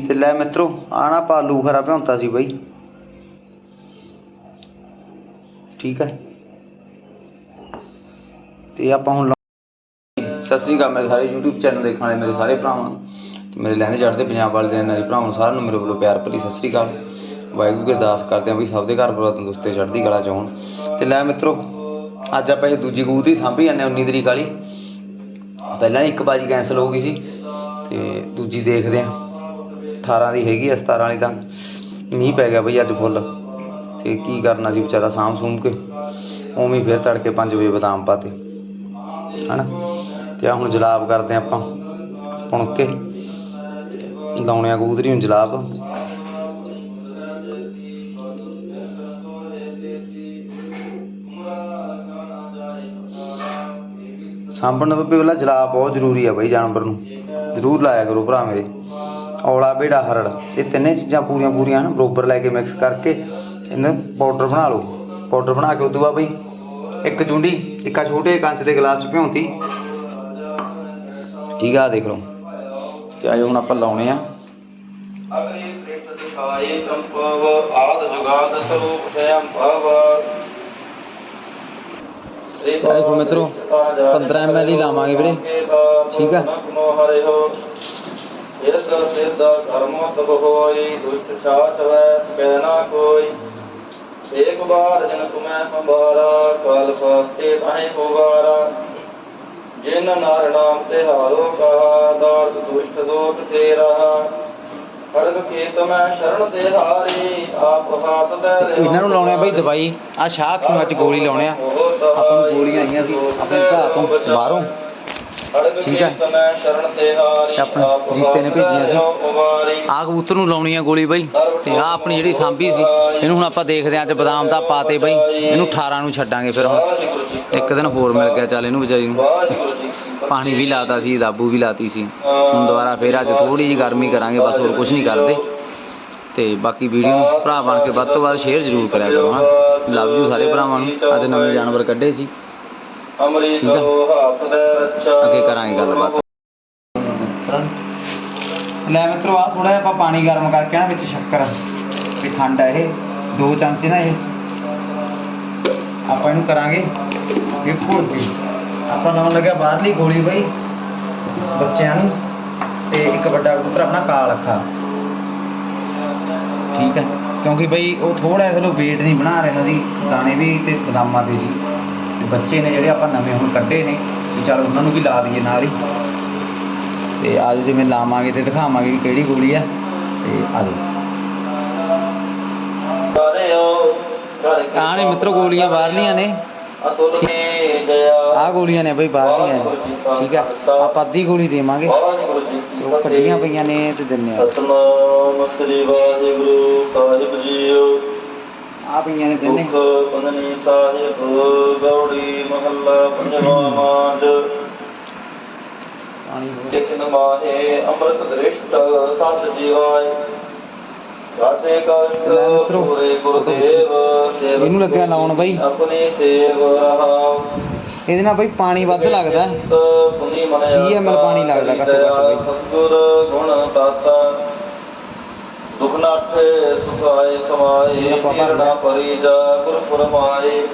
ਤੇ ਲੈ ਮਿੱਤਰੋ ਆ ਨਾ ਪਾਲੂ ਖਰਾ ਭਿਉਂਤਾ ਸੀ ਬਈ। ਠੀਕ ਹੈ ਤੇ ਆਪਾਂ ਹੁਣ ਲਾਉ- ਸਤਿ ਸ੍ਰੀ ਅਕਾਲ ਮੇਰੇ ਸਾਰੇ YouTube ਚੈਨਲ ਦੇਖਣ ਵਾਲੇ ਮੇਰੇ ਸਾਰੇ ਭਰਾਵਾਂ ਨੂੰ ਤੇ ਮੇਰੇ ਲਹਿੰਦੇ ਚੜ੍ਹਦੇ ਪੰਜਾਬ ਵਾਲੇ ਦੇ ਨਾਰੀ ਭਰਾਵਾਂ ਨੂੰ ਸਾਰਿਆਂ ਨੂੰ ਮੇਰੇ ਵੱਲੋਂ ਪਿਆਰ ਭਰੀ ਸਤਿ ਸ੍ਰੀ ਅਕਾਲ। ਵਾਹਿਗੁਰੂ ਕੀ ਅਰਦਾਸ ਕਰਦੇ ਆਂ ਵੀ ਸਭ ਦੇ ਘਰ ਬੁਰਾ ਤੰਦਰੁਸਤੇ ਚੜਦੀ ਕਲਾ ਚ ਹੋਣ। ਤੇ ਲੈ ਮਿੱਤਰੋ, ਅੱਜ ਆਪਾਂ ਇਹ ਦੂਜੀ ਕਬੂਤਰੀ ਸਾਂਭੀ ਜਾਂਦੇ ਹਾਂ 19 ਤਰੀਕ ਵਾਲੀ। ਪਹਿਲਾਂ ਇੱਕ ਬਾਜੀ ਕੈਂਸਲ ਹੋ ਗਈ ਸੀ, ਤੇ ਦੂਜੀ ਦੇਖਦੇ ਆਂ 18 ਦੀ ਹੈਗੀ ਆ 17 ਵਾਲੀ ਤਾਂ ਮੀਂਹ ਪੈ ਗਿਆ ਬਈ ਅੱਜ ਫੁੱਲ। ਤੇ ਕੀ ਕਰਨਾ ਸੀ ਵਿਚਾਰਾ ਸਾਂਭ ਸੂੰਭ ਕੇ, ਉਵੇਂ ਫਿਰ ਤੜਕੇ 5 ਵਜੇ ਬਦਾਮ ਪਾਤੇ। ਹਨਾ? ਤੇ ਆ ਹੁਣ ਜਲਾਬ ਕਰਦੇ ਆਂ ਆਪਾਂ ਪੁਣ ਕੇ ਤੇ ਲਾਉਣੇ ਆ ਕਬੂਤਰੀ ਨੂੰ ਜਲਾਬ। ਸਾਂਭਣ ਦਾ ਪਹਿਲਾਂ ਜਲਾਬ ਬਹੁਤ ਜ਼ਰੂਰੀ ਆ ਬਈ ਜਾਨਵਰ ਨੂੰ। ਜ਼ਰੂਰ ਲਾਇਆ ਕਰੋ ਭਰਾ ਮੇਰੇ ਔਲਾ ਬੇੜਾ ਹਰੜ। ਇਹ ਤਿੰਨੇ ਚੀਜ਼ਾਂ ਪੂਰੀਆਂ ਪੂਰੀਆਂ ਹਨ, ਬਰੋਬਰ ਲੈ ਕੇ ਮਿਕਸ ਕਰਕੇ ਇਹਨਾਂ ਪਾਊਡਰ ਬਣਾ ਲਓ। ਪਾਊਡਰ ਬਣਾ ਕੇ ਉਦੋਂ ਬਾਅਦ ਬਈ ਇੱਕ ਚੁੰਡੀ, ਇੱਕਾ ਛੋਟੇ ਕੰਚ ਦੇ ਗਲਾਸ 'ਚ ਭਿਉਂਤੀ। ਠੀਕ ਆ ਦੇਖ ਲਓ। ਤੇ ਆਜੋ ਹੁਣ ਆਪਾਂ ਲਾਉਣੇ ਆ। ਅਗਲੀ ਕ੍ਰਿਤ ਦਿਖਾਏ ਕੰਪਵ ਆਦ ਜੁਗਾਦ ਸਰੂਪ ਸਯੰ ਭਵ ਦੇਖੋ ਮਿੱਤਰੋ 15 ml ਹੀ ਲਾਵਾਂਗੇ ਵੀਰੇ। ਠੀਕ ਆ। ਇਰਤ ਸਿੱਧ ਕਰਮ ਸਭ ਹੋਈ ਦੁਸ਼ਟ ਛਾਛ ਵੈ ਸਕੈ ਨਾ ਕੋਈ। ਏਕ ਬਾਰ ਜਨ ਤੁਮੈ ਸੰਭਾਰਾ ਕਾਲ ਫਾਸਤੇ ਤਾਹੇ ਪੁਗਾਰਾ ਜਿਨ ਨਾਰ ਨਾਮ ਤੇ ਹਾਰੋ ਕਹਾ ਦਾਰਦ ਦੁਸ਼ਟ ਦੋਖ ਤੇ ਰਹਾ। ਖੜਗ ਕੀਤ ਮੈਂ ਸ਼ਰਨ ਤੇ ਹਾਰੀ ਆਪ ਹਾਤ ਦੇ ਤੇ ਇਹਨਾਂ ਨੂੰ ਲਾਉਣੇ ਬਈ ਦਵਾਈ। ਆ ਸ਼ਾਖ ਨੂੰ ਅੱਜ ਗੋਲੀ ਲਾਉਣੇ ਆ? ਆਪਾਂ ਨੂੰ ਗੋਲੀਆਂ ਆਈਆਂ ਸੀ ਆਪਣੇ ਭਰਾ ਤੋਂ ਬਾਹਰੋਂ। ਠੀਕ ਹੈ। ਤੇ ਹਾਰੀ ਤੇ ਆਪਣੇ ਆਪ ਜੀਤੇ ਨੇ ਭੇਜੀਆਂ ਸੀ। ਆਹ ਕਬੂਤਰ ਨੂੰ ਲਾਉਣੀ ਆ ਗੋਲੀ ਬਈ ਤੇ ਆ ਆਪਣੀ ਜਿਹੜੀ ਸਾਂਭੀ ਸੀ ਇਹਨੂੰ ਹੁਣ ਆਪਾਂ ਦੇਖਦੇ ਆਂ ਅੱਜ ਬਦਾਮ ਦਾ ਪਾਤੇ ਬਈ ਇਹਨੂੰ 18 ਨੂੰ ਛੱਡਾਂਗੇ ਫਿਰ ਹੁਣ। ਜੀ ਇੱਕ ਦਿਨ ਹੋਰ ਮਿਲ ਗਿਆ ਚੱਲ ਇਹਨੂੰ ਵਿਚਾਰੀ ਨੂੰ। ਜੀ। ਪਾਣੀ ਵੀ ਲਾਤਾ ਸੀ ਦਾਬੂ ਵੀ ਲਾਤੀ ਸੀ। ਹੁਣ ਦੁਬਾਰਾ ਫੇਰ ਅੱਜ ਥੋੜੀ ਜਿਹੀ ਗਰਮੀ ਕਰਾਂਗੇ ਬਸ ਹੋਰ ਕੁਝ ਨਹੀਂ ਕਰਦੇ। ਤੇ ਬਾਕੀ ਵੀਡੀਓ ਨੂੰ ਭਰਾ ਬਣ ਕੇ ਵੱਧ ਤੋਂ ਵੱਧ ਸ਼ੇਅਰ ਜ਼ਰੂਰ ਕਰਿਆ ਕਰੋ ਹਾਂ। ਲਵ ਯੂ ਸਾਰੇ ਭਰਾਵਾਂ ਨੂੰ। ਅੱਜ ਨਵੇਂ ਜਾਨਵਰ ਕੱਢੇ ਸੀ। ਅੰਮ੍ਰਿਤ ਠੀਕ ਆ। ਹੱਥ ਦੇ ਰੱਛਾ ਅੱਗੇ ਕਰਾਂਗੇ ਗੱਲਬਾਤ। ਲੈ ਮਿੱਤਰੋ ਆ ਥੋੜਾ ਜਿਹਾ ਆਪਾਂ ਪਾਣੀ ਗਰਮ ਕਰਕੇ ਨਾ ਵਿੱਚ ਸ਼ੱਕਰ ਤੇ ਖੰਡ ਹੈ ਇਹ। ਦੋ ਚਮਚੇ ਨਾ ਇਹ। ਆਪਾਂ ਇਹਨੂੰ ਕਰਾਂਗੇ ਇਹ ਘੁਲ ਜੀ ਆਪਾਂ ਲਾਉਣ ਲੱਗਿਆ ਬਾਹਰਲੀ ਗੋਲੀ ਬਈ ਬੱਚਿਆਂ ਨੂੰ। ਤੇ ਇੱਕ ਵੱਡਾ ਕਬੂਤਰ ਆਪਣਾ ਕਾਲ ਅੱਖਾ। ਠੀਕ ਹੈ ਕਿਉਂਕਿ ਬਈ ਉਹ ਥੋੜਾ ਜਿਹਾ ਚਲੋ weight ਨਹੀਂ ਬਣਾ ਰਿਹਾ ਸੀ ਦਾਣੇ ਵੀ ਤੇ ਬਦਾਮਾਂ ਦੇ ਸੀ ਤੇ ਬੱਚੇ ਨੇ ਜਿਹੜੇ ਆਪਾਂ ਨਵੇਂ ਹੁਣ ਕੱਢੇ ਨੇ, ਵੀ ਚਲ ਉਹਨਾਂ ਨੂੰ ਵੀ ਲਾ ਦਈਏ ਨਾਲ ਹੀ। ਤੇ ਅੱਜ ਜਿਵੇਂ ਲਾਵਾਂਗੇ ਤੇ ਦਿਖਾਵਾਂਗੇ ਕਿ ਕਿਹੜੀ ਗੋਲੀ ਆ, ਤੇ ਆ ਜਾਓ। ਆਹ ਨੇ ਮਿੱਤਰੋ ਗੋਲੀਆਂ ਬਾਹਰਲੀਆਂ ਨੇ। ਅਤੁਲ ਆਹ ਗੋਲੀਆਂ ਨੇ ਬਈ ਬਾਹਰਲੀਆਂ ਠੀਕ ਆ, ਆਪਾਂ ਅੱਧੀ ਗੋਲੀ ਦੇਵਾਂਗੇ। ਉਹ ਕੱਢੀਆਂ ਪਈਆਂ ਨੇ ਤੇ ਦਿੰਨੇ ਆ। ਸਤਨਾਮ ਸ੍ਰੀ ਵਾਹਿਗੁਰੂ ਆ ਪਈਆਂ ਨੇ ਤਿੰਨੇ। ਦੁਖ ਬੰਦਨੀ ਸਾਹਿਬ ਗੌੜੀ ਮਹੱਲਾ ਪੰਜਵਾਂ ਮਾਂਡ ਲੇਖਨ ਮਾਹੇ ਅੰਮ੍ਰਿਤ ਦ੍ਰਿਸ਼ਟ ਸਤ ਜੀਵਾਏ। ਗਾਸੇ ਕਸ਼ਟ ਪੂਰੇ ਗੁਰਦੇਵ ਇਹਨੂੰ ਲੱਗਿਆ ਲਾਉਣ ਬਈ। ਆਪਣੀ ਸੇਵ ਰਹਾਉ। ਇਹਦੇ ਨਾਲ ਬਈ ਪਾਣੀ ਵੱਧ ਲੱਗਦਾ। ਹੈ। ਪੁਨੀ ਮਨਿਆ 30 ml ਪਾਣੀ ਲੱਗਦਾ ਘੱਟੋ ਘੱਟ ਬਈ। ਸਤਿਗੁਰ ਗੁਣ ਦਾਤਾ। ਦੁਖ ਨਾਠੇ ਸੁਖਾਏ ਸਮਾਏ ਇਹ ਆਪਾਂ ਭਰਨਾ। ਨਿਰਣਾ ਪਰੀ ਜਾ ਗੁਰ ਫਰਮਾਏ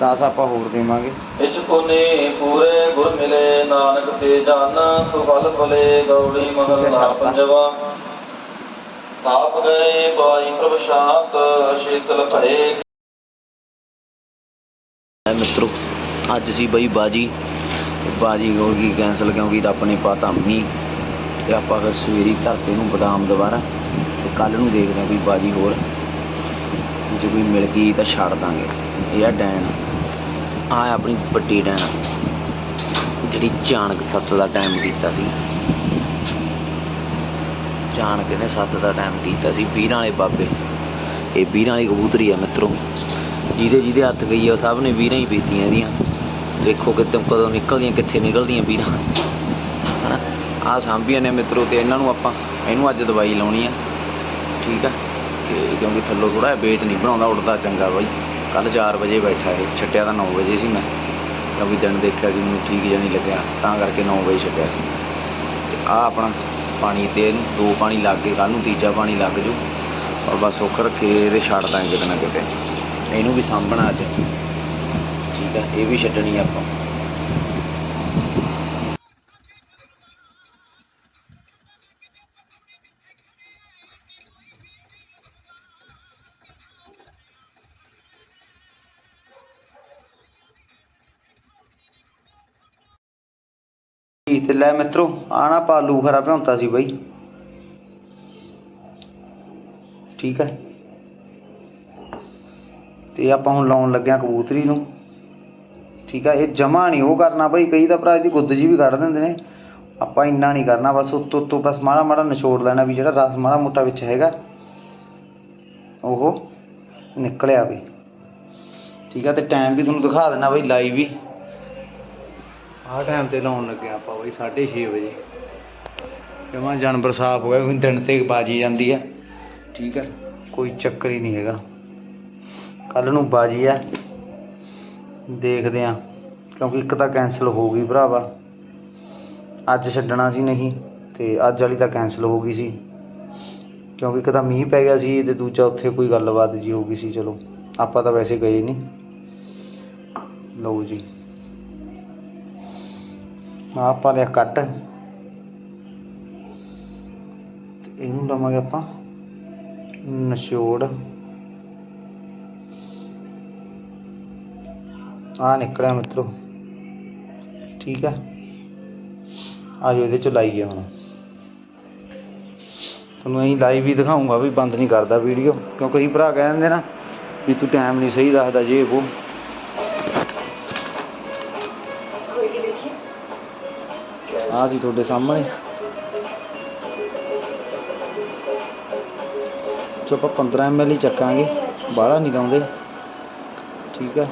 10 ਆਪਾਂ ਹੋਰ ਦੇਵਾਂਗੇ। ਇਚ ਕੋਨੇ ਪੂਰੇ ਗੁਰ ਮਿਲੇ ਨਾਨਕ ਤੇ ਜਨ ਸੁਫਲ ਫਲੇ ਗੌੜੀ ਮਹੱਲਾ ਸੱਤ। ਪੰਜਵਾ। ਤਾਪ ਗਏ ਬਾਈ ਪ੍ਰਭ ਸ਼ਾਂਤ ਸ਼ੀਤਲ ਭਏ। ਹੈ ਮਿੱਤਰੋ ਅੱਜ ਸੀ ਬਈ ਬਾਜੀ। ਬਾਜੀ ਹੋ ਗਈ ਕੈਂਸਲ ਕਿਉਂਕਿ ਰੱਬ ਨੇ ਪਾਤਾ ਮੀਂਹ। ਤੇ ਆਪਾਂ ਫਿਰ ਸਵੇਰੀ ਧਰਤੇ ਨੂੰ ਬਦਾਮ ਦੁਬਾਰਾ ਤੇ ਕੱਲ ਨੂੰ ਦੇਖਦੇ ਹਾਂ ਵੀ ਬਾਜੀ ਹੋਰ ਜੇ ਕੋਈ ਮਿਲ ਗਈ ਤਾਂ ਛੱਡ ਦਾਂਗੇ। ਇਹ ਆ ਡੈਣ ਆ ਆਪਣੀ ਵੱਡੀ ਡੈਣ ਜਿਹੜੀ ਚਾਣਕ ਸੱਤ ਦਾ ਟਾਈਮ ਕੀਤਾ ਸੀ। ਚਾਣਕ ਨੇ ਸੱਤ ਦਾ ਟਾਈਮ ਕੀਤਾ ਸੀ, ਵੀਰਾਂ ਵਾਲੇ ਬਾਬੇ। ਇਹ ਵੀਰਾਂ ਵਾਲੀ ਕਬੂਤਰੀ ਆ ਮਿੱਤਰੋ। ਜਿਹਦੇ ਜਿਹਦੇ ਹੱਥ ਗਈ ਆ, ਉਹ ਸਭ ਨੇ ਵੀਰਾਂ ਹੀ ਪੀਤੀਆਂ ਇਹਦੀਆਂ। ਦੇਖੋ ਕਿਤੇ ਕਦੋਂ ਨਿਕਲਦੀਆਂ, ਕਿੱਥੇ ਨਿਕਲਦੀਆਂ ਵੀਰਾਂ। ਹਨਾ? ਆ ਸਾਂਭੀਆਂ ਨੇ ਮਿੱਤਰੋ ਤੇ ਇਹਨਾਂ ਨੂੰ ਆਪਾਂ ਇਹਨੂੰ ਅੱਜ ਦਵਾਈ ਲਾਉਣੀ ਆ। ਠੀਕ ਆ? ਤੇ ਕਿਉਂਕਿ ਥੱਲੋਂ ਥੋੜਾ ਵੇਟ ਨਹੀਂ ਬਣਾਉਂਦਾ, ਉੱਡਦਾ ਚੰਗਾ ਬਾਈ। ਕੱਲ 4 ਵਜੇ ਬੈਠਾ ਇਹ, ਛੱਡਿਆ ਤਾਂ 9 ਵਜੇ ਸੀ ਮੈਂ। ਕਿਉਂਕਿ ਦਿਨ ਦੇਖਿਆ ਸੀ, ਮੈਨੂੰ ਠੀਕ ਜਿਹਾ ਨਹੀਂ ਲੱਗਿਆ। ਤਾਂ ਕਰਕੇ 9 ਵਜੇ ਛੱਡਿਆ ਸੀ। ਤੇ ਆ ਆਪਣਾ ਪਾਣੀ ਤੇ ਦੋ ਪਾਣੀ ਲੱਗ ਗਏ ਕੱਲ ਨੂੰ ਤੀਜਾ ਪਾਣੀ ਲੱਗ ਜੂ। ਔਰ ਬਸ ਸੁੱਕ ਰੱਖੇ, ਇਹਦੇ ਛੱਡ ਦਾਂਗੇ ਕਿਤੇ ਨਾ ਕਿਤੇ। ਇਹਨੂੰ ਵੀ ਸਾਂਭਣਾ ਅੱਜ। ਠੀਕ ਆ? ਇਹ ਵੀ ਛੱਡਣੀ ਆਪਾਂ। ਤੇ ਲੈ ਮਿੱਤਰੋ ਆਣਾ ਪਾਲੂ ਖਰਾ ਭਿਉਂਤਾ ਸੀ ਬਈ। ਠੀਕ ਹੈ। ਤੇ ਆਪਾਂ ਹੁਣ ਲਾਉਣ ਲੱਗਿਆ ਕਬੂਤਰੀ ਨੂੰ। ਠੀਕ ਹੈ, ਇਹ ਜਮਾ ਨਹੀਂ ਉਹ ਕਰਨਾ ਬਈ, ਕਈ ਤਾਂ ਭਰਾ ਇਹਦੀ ਗੁੱਦ ਜੀ ਵੀ ਕੱਢ ਦਿੰਦੇ ਨੇ। ਆਪਾਂ ਇੰਨਾ ਨਹੀਂ ਕਰਨਾ, ਬਸ ਉੱਤੋਂ ਉੱਤੋਂ ਬਸ ਮਾੜਾ ਮਾੜਾ ਨਿਚੋੜ ਲੈਣਾ ਵੀ ਜਿਹੜਾ ਰਸ ਮਾੜਾ ਮੋਟਾ ਵਿੱਚ ਹੈਗਾ। ਉਹ ਨਿਕਲਿਆ ਵੀ ਠੀਕ ਆ ਤੇ ਟਾਈਮ ਵੀ ਤੁਹਾਨੂੰ ਦਿਖਾ ਦੇਣਾ ਬਈ ਲਾਈਵ ਵੀ। ਆਹ ਟਾਈਮ ਤੇ ਲਾਉਣ ਲੱਗੇ ਆਪਾਂ ਬਈ 6:30 ਵਜੇ। ਜਮਾਂ ਜਾਨਵਰ ਸਾਫ਼ ਹੋ ਗਿਆ, ਕਿਉਂਕਿ ਦਿਨ ਤੇ ਬਾਜੀ ਜਾਂਦੀ ਹੈ ਠੀਕ ਹੈ ਕੋਈ ਚੱਕਰ ਹੀ ਨਹੀਂ ਹੈਗਾ। ਕੱਲ ਨੂੰ ਬਾਜੀ ਹੈ ਦੇਖਦੇ ਆ, ਕਿਉਂਕਿ ਇੱਕ ਤਾਂ ਕੈਨਸਲ ਹੋ ਗਈ ਭਰਾਵਾ। ਅੱਜ ਛੱਡਣਾ ਸੀ ਨਹੀਂ, ਤੇ ਅੱਜ ਵਾਲੀ ਤਾਂ ਕੈਨਸਲ ਹੋ ਗਈ ਸੀ। ਕਿਉਂਕਿ ਇੱਕ ਤਾਂ ਮੀਂਹ ਪੈ ਗਿਆ ਸੀ ਤੇ ਦੂਜਾ ਉੱਥੇ ਕੋਈ ਗੱਲਬਾਤ ਜੀ ਹੋ ਗਈ ਸੀ, ਚਲੋ। ਆਪਾਂ ਤਾਂ ਵੈਸੇ ਗਏ ਨਹੀਂ। ਲਓ ਜੀ। ਆਹ ਆਪਾਂ ਲਿਆ ਕੱਟ ਤੇ ਇਹਨੂੰ ਲਵਾਂਗੇ ਆਪਾਂ ਨਿਚੋੜ ਆ ਨਿਕਲਿਆ ਮਿੱਤਰੋ ਠੀਕ ਆ ਆਜੋ ਇਹਦੇ ਚ ਲਾਈਏ ਹੁਣ ਤੁਹਾਨੂੰ ਅਸੀਂ ਲਾਈਵ ਵੀ ਦਿਖਾਉਂਗਾ ਵੀ ਬੰਦ ਨਹੀਂ ਕਰਦਾ ਵੀਡੀਓ ਕਿਉਂਕਿ ਅਸੀਂ ਭਰਾ ਕਹਿ ਦਿੰਦੇ ਨਾ ਵੀ ਤੂੰ ਟਾਈਮ ਨਹੀਂ ਸਹੀ ਦੱਸਦਾ ਜੇ ਉਹ ਆ ਸੀ ਤੁਹਾਡੇ ਸਾਹਮਣੇ ਸੋ ਆਪਾਂ 15 ml ਹੀ ਚੱਕਾਂਗੇ ਬਾਹਲਾ ਨਹੀਂ ਲਾਉਂਦੇ ਠੀਕ ਆ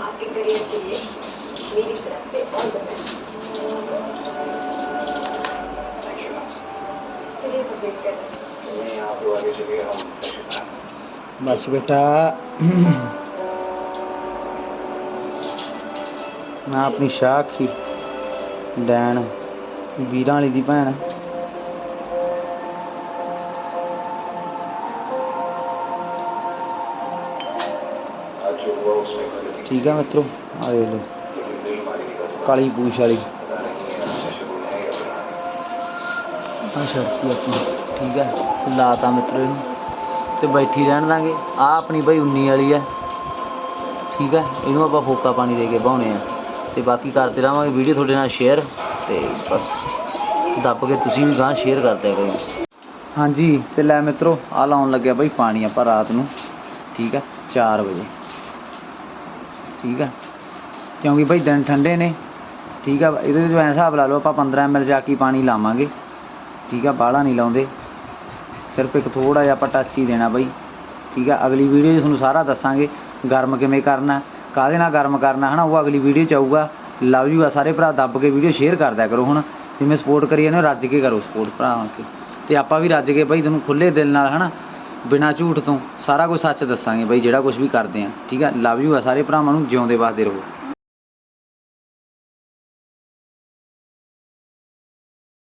आपके करियर ਮੈਂ ਆਪਣੀ ਸ਼ਾਖੀ ਡੈਣ ਵੀਰਾਂ ਵਾਲੀ ਦੀ ਭੈਣ। ਠੀਕ ਆ ਮਿੱਤਰੋ, ਆ ਦੇਖ ਲਓ। ਕਾਲੀ ਪੂਛ ਵਾਲੀ। ਆ ਸ਼ਰਤੀ ਆਪਣੀ ਠੀਕ ਹੈ ਲਾਤਾ ਮਿੱਤਰੋ ਇਹਨੂੰ। ਤੇ ਬੈਠੀ ਰਹਿਣ ਦਾਂਗੇ। ਆ ਆਪਣੀ ਬਈ 19 ਵਾਲੀ ਹੈ ਠੀਕ ਹੈ ਇਹਨੂੰ ਆਪਾਂ ਫੋਕਾ ਪਾਣੀ ਦੇ ਕੇ ਬਾਉਣੇ ਆ। ਤੇ ਬਾਕੀ ਕਰਦੇ ਰਹਾਂਗੇ ਵੀਡੀਓ ਤੁਹਾਡੇ ਨਾਲ ਸ਼ੇਅਰ ਤੇ ਬਸ ਦੱਬ ਕੇ ਤੁਸੀਂ ਵੀ ਗਾਂ ਸ਼ੇਅਰ ਕਰਦੇ ਕਰੋ। ਹਾਂਜੀ, ਤੇ ਲੈ ਮਿੱਤਰੋ ਆ ਲਾਉਣ ਲੱਗਿਆ ਬਈ ਪਾਣੀ ਆਪਾਂ ਰਾਤ ਨੂੰ। ਠੀਕ ਆ 4 ਵਜੇ। ਠੀਕ ਆ। ਕਿਉਂਕਿ ਬਈ ਦਿਨ ਠੰਡੇ ਨੇ। ਠੀਕ ਆ, ਇਹਦੇ ਵਿੱਚ ਐਂ ਹਿਸਾਬ ਲਾ ਲਓ, ਆਪਾਂ 15 ml ਜਾ ਕੇ ਪਾਣੀ ਲਾਵਾਂਗੇ। ਠੀਕ ਆ, ਬਾਹਲਾ ਨਹੀਂ ਲਾਉਂਦੇ। ਸਿਰਫ ਇੱਕ ਥੋੜਾ ਜਿਹਾ ਆਪਾਂ ਟੱਚ ਹੀ ਦੇਣਾ ਬਈ। ਠੀਕ ਆ, ਅਗਲੀ ਵੀਡੀਓ 'ਚ ਤੁਹਾਨੂੰ ਸਾਰਾ ਦੱਸਾਂਗੇ, ਗਰਮ ਕਿਵੇਂ ਕਰਨਾ। ਕਾਹਦੇ ਨਾਲ ਗਰਮ ਕਰਨਾ, ਹਨਾ? ਉਹ ਅਗਲੀ ਵੀਡੀਓ 'ਚ ਆਊਗਾ। ਲਵ ਯੂ ਆ ਸਾਰੇ ਭਰਾ, ਦੱਬ ਕੇ ਵੀਡੀਓ ਸ਼ੇਅਰ ਕਰ ਦਿਆ ਕਰੋ ਹੁਣ। ਜਿਵੇਂ ਸਪੋਰਟ ਕਰੀ ਜਾਂਦੇ ਹੋ, ਰੱਜ ਕੇ ਕਰੋ ਸਪੋਰਟ ਭਰਾਵਾਂ ਕੇ। ਤੇ ਆਪਾਂ ਵੀ ਰੱਜ ਕੇ ਬਈ ਤੁਹਾਨੂੰ ਖੁੱਲੇ ਦਿਲ ਨਾਲ, ਹਨਾ? ਬਿਨਾਂ ਝੂਠ ਤੋਂ ਸਾਰਾ ਕੁਝ ਸੱਚ ਦੱਸਾਂਗੇ ਬਈ, ਜਿਹੜਾ ਕੁਝ ਵੀ ਕਰਦੇ ਆ। ਠੀਕ ਆ? ਲਵ ਯੂ ਆ ਸਾਰੇ ਭਰਾਵਾਂ ਨੂੰ, ਜਿਉਂਦੇ ਵਸਦੇ ਰਹੋ।